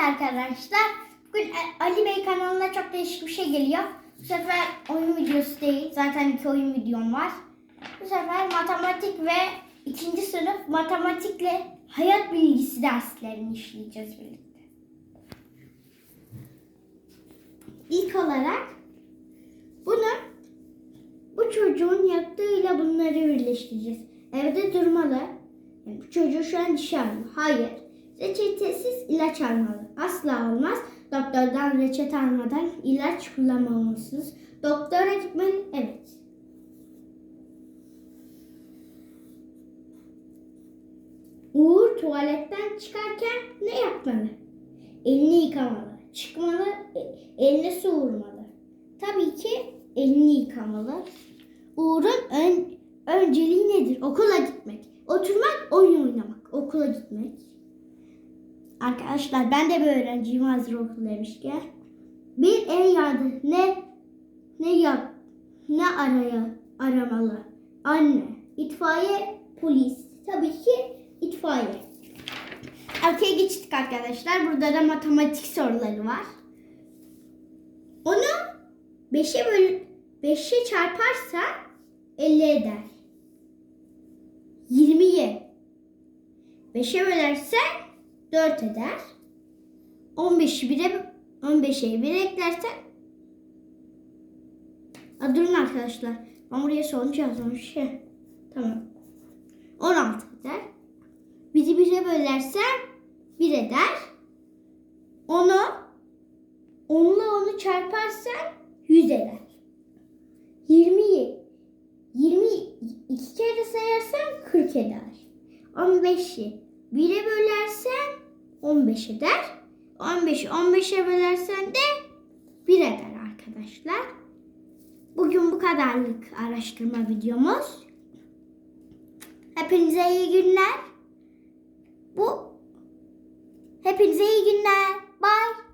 arkadaşlar. Bugün Ali Bey kanalına çok değişik bir şey geliyor. Bu sefer oyun videosu değil. Zaten iki oyun videom var. Bu sefer matematik ve ikinci sınıf matematikle hayat bilgisi derslerini işleyeceğiz birlikte. İlk olarak bunu bu çocuğun yaptığıyla bunları birleştireceğiz. Evde durmalı. Yani bu çocuğu şu an dişi almalı. Hayır. Reçetesiz ilaç almalı. Asla olmaz. Doktordan reçete almadan ilaç kullanmamalısınız. Doktora gitmeli. Evet. Uğur tuvaletten çıkarken ne yapmalı? Elini yıkamalı. Çıkmalı, e- eline su vurmalı. Tabii ki elini yıkamalı. Uğur'un ön, önceliği nedir? Okula gitmek. Oturmak, oyun oynamak. Okula gitmek. Arkadaşlar ben de bir öğrenciyim hazır okul demişken. Bir ev yardı. Ne ne yap ne araya aramalı? Anne, itfaiye, polis. Tabii ki itfaiye. Arkaya geçtik arkadaşlar. Burada da matematik soruları var. Onu 5'e böl 5'e çarparsa 50 eder. 20'yi 5'e bölersen 4 eder. 15'i 1'e 15'e 1 eklersen Aa, durun arkadaşlar. Ben buraya sonuç yazmamış. Heh, Tamam. 16 eder. Bizi 1'e bölersen 1 eder. Onu onunla onu çarparsan 100 eder. 20'yi 20 iki kere sayarsan 40 eder. 15'i 1'e bölersen 15 eder. 15'i 15'e bölersen de 1 eder arkadaşlar. Bugün bu kadarlık araştırma videomuz. Hepinize iyi günler. Bu hepinize iyi günler. Bye.